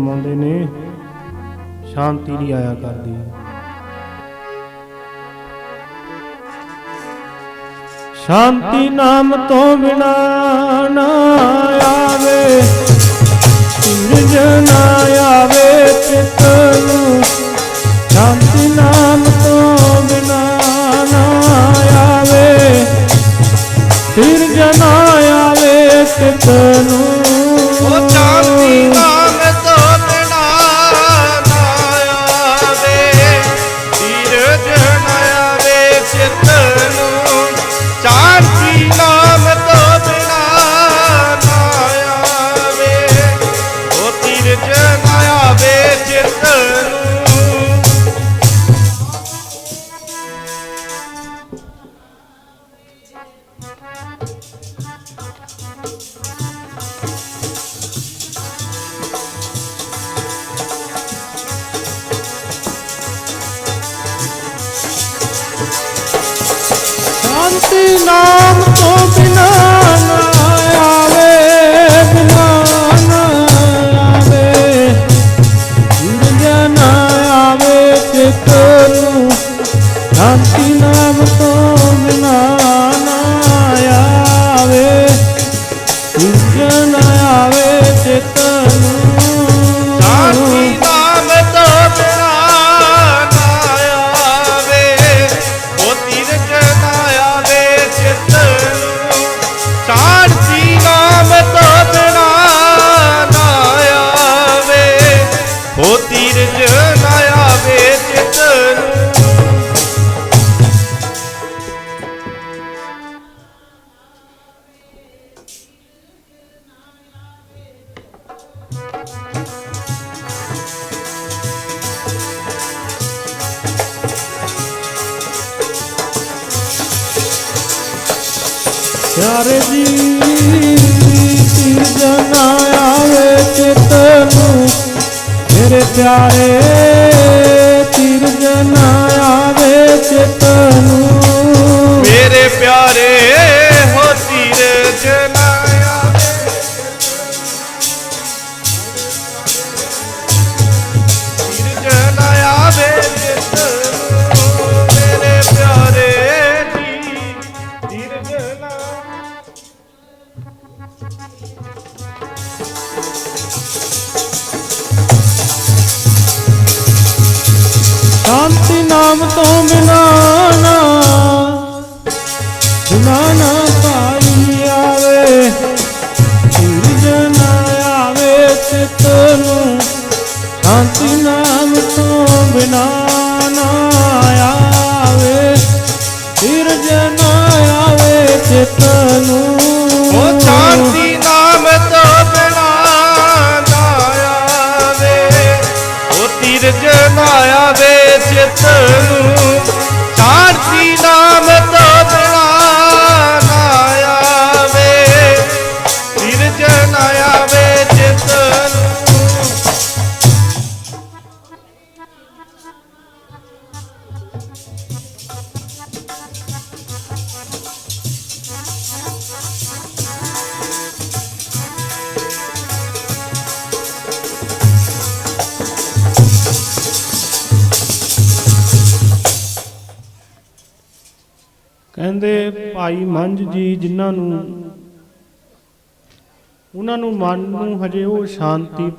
ਫਰਮਾਉਂਦੇ ਨੇ, ਸ਼ਾਂਤੀ ਨਹੀਂ ਆਇਆ ਕਰਦੀ ਸ਼ਾਂਤੀ ਨਾਮ ਤੋਂ ਬਿਨਾ ਨਾ ਆਵੇ ਧੀਰਜ ਆਵੇ ਚਿੱਤ ਨੂੰ। ਸ਼ਾਂਤੀ ਨਾਮ ਤੋਂ ਬਿਨਾ ਨਾ ਆਵੇ ਧੀਰਜ ਨਾ ਆਵੇ ਚਿੱਤ ਨੂੰ। ਸ਼ਾਂਤੀ ਨਾਮ ਤੋਂ ਬਿਨਾ ਨਾ ਆਵੇ, ਬਿਨਾ ਨਾ ਆਵੇ। ਧੀਰਜ ਨਾ ਆਵੇ ਚਿੱਤ ਨੂੰ ਸ਼ਾਂਤੀ ਨਾਮ ਤੋਂ ਬਿਨਾ ਪਿਆਰੇ ਜੀ ਜਨਾ ਆਵੇ ਚਿੱਤ ਨੂੰ। ਮੇਰੇ ਪਿਆਰੇ ਤੀਰ ਜਨਾ ਆਵੇ ਚਿੱਤ ਨੂੰ। ਸ਼ਾਂਤੀ ਨਾਮ ਤੋਂ ਬਿਨਾ ਨਾ ਬਿਨਾ ਨਾ ਪਾਈ ਆਵੇ ਤੀਰ ਜਨਾ ਆਵੇ ਚਿੱਤ ਨੂੰ ਸ਼ਾਂਤੀ ਨਾਮ ਤੋਂ ਬਿਨਾ ਕਹਿੰਦੇ ਭਾਈ ਮੰਝ ਜੀ ਜਿਨ੍ਹਾਂ ਨੂੰ ਉਹਨਾਂ ਨੂੰ ਮਨ ਨੂੰ ਹਜੇ ਉਹ ਸ਼ਾਂਤੀ